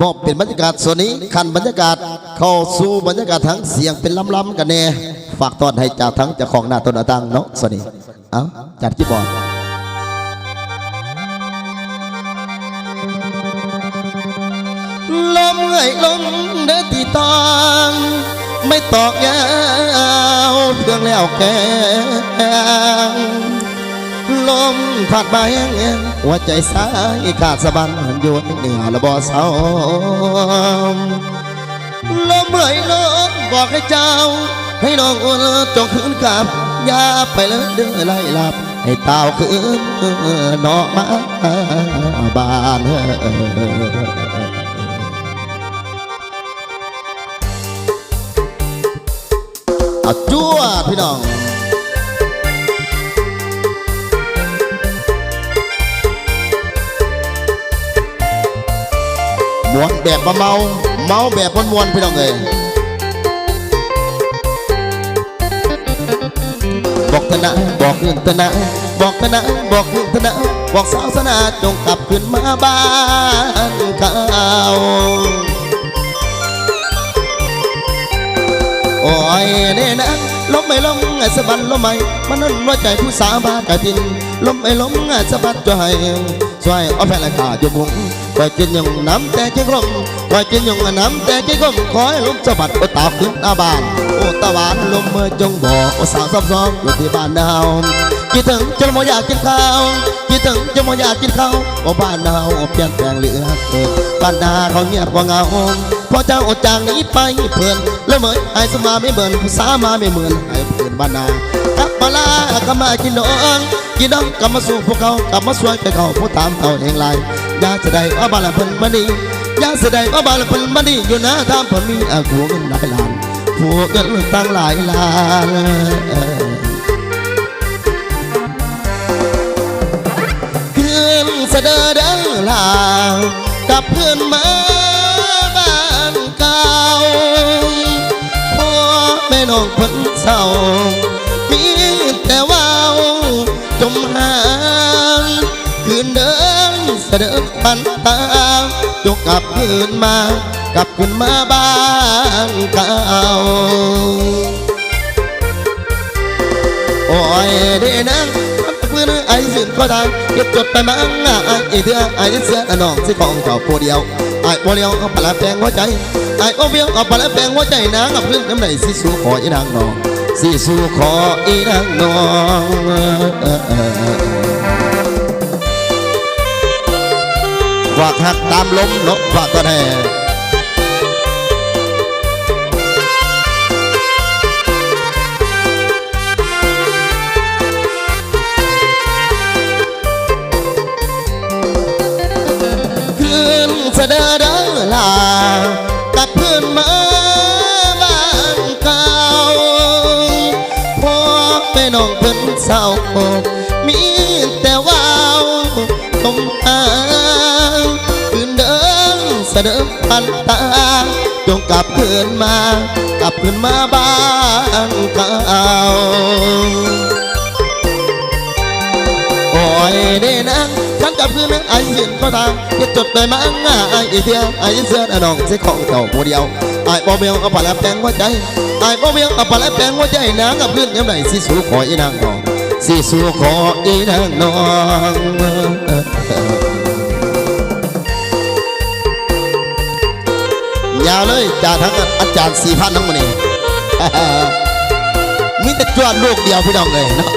มอบเป็นบรรยากาศส่วนนี้ขันบรรยากาศเข้าสู่บรรยากาศทั้งเสียงเป็นล้ำๆกันแน่ฝากตอนให้จากทั้งจ้าของหน้าต้นหน้าตังเนาะส่วนนี้เอาจัดกีบอร์ดลมเอ่ยลมเด้อตีตองไม่ตอกยาวเพียงแล้วแกง ลมพัดมาแห้งๆหัวใจสายขาดสะบันอยู่เหนือระบอเศร้าลมเมื่ยลมบอกให้เจ้า ให้น้องอ้วนจงคืนกลับอย่าไปเลยเด้อไล่หลับ ให้เต่าคืนนอกมาบานเอาจ้วพี่น้อง วนแบบเมา เมาแบบมวนๆพี่น้องเอ้ยบอกเถอะนะบอกคืนเถอะนะบอกเถอะนะบอกคืนเถอะนะบอกสาวสนาจงกลับคืนมาบ้านเก่าโอ้ยเน่นะ ลมไม่ลมไงสะบันลมไม่มันนั่นว่าใจผู้สาวบ้านกะทินลมไม่ลมไงสะบัดจะให้ช่วยเอาแผ่นละขาอยู่บุงคอยกินยังน้ำแต่ใจกลมคอยกินยังน้ำแต่ใจกลมคอยลมสะบัดโอตาขึ้นหน้าบ้านโอตะวันลมเมื่อจงบอกโอสาวซับซ้อนอยู่ที่บ้านดาวคิดถึงจนไม่อยากกินข้าวคิดถึงจนไม่อยากกินข้าวโอบ้านดาวเปลี่ยนแปลงเหลือเกินบ้านนาเขาเงียบกว่าเงา พอเจ้าอดจางนี้ไปเพื่อนแล้วเหมยไอ้สมาไม่เบิ่นผู้สามาไม่เหมือนไอ้เพื่อนบ้านนากลับมาลากลับมากินน้องกินน้องกลับมาสู่พวกเขากลับมาสวยไปเขาผู้ตามเขาเองไรอยากแสดงว่าบ้านลเพิ่นมาดียากแสดงว่าบ้านลเพิ่นมาดีอยู่นะทำผมมีอากูเงินหลายล้านผัวเงินตั้งหลายล้านคืนเสดอเดินลางกับเพื่อนมา องเพิ่นเศร้ามีแต่ว่าวจมหางคืนเดินเสด็จปันตาจกกลับคืนมากลับคืนมาบ้านเก่าโอ้ยเด้นังเพื่อนไอ้สินก็ได้เก็บจดไปมั้งไอ้เถื่อไอ้เสื้อน้องสิของเจ้าผู้เดียว อ้บ่เลียวเอาปลาแปลงหัวใจไอ้โอเวียวเอาปลาแปลงหัวใจนางกับเพื่อนน้ำไหนสิสู่ขออีนางน้องสิสู่ขออีนางน้องฝากหักตามลมนกฝากตัวแท เสดอเดอลากับเพื่อนมาบ้านเก่าพ่อแม่น้องเพิ่นเศร้ามีแต่ว่าวตมตาคืนเดินเสดอพันตาจงกลับคืนมากลับคืนมาบ้านเก่าโอ้ยเด้นังฉันกับเพื่อนไอ้สินก็ทางเก็บจดไปมั้งไอ้เทียไอ้เสื้อน้องใส่ของเจ้าผู้เดียวไอ้บ่เบียวเอาปลาแปลงหัวใจไอ้บ่เบียวเอาปลาแปลงหัวใจนางกับเพื่อนยังไงสิสู่ขออีนางน้องสิสู่ขออีนางน้องยาวเลยจ่าทั้งอาจารย์สี่พันทั้งหมดนี่มีแต่จวนลูกเดียวพี่น้องเลยเนาะ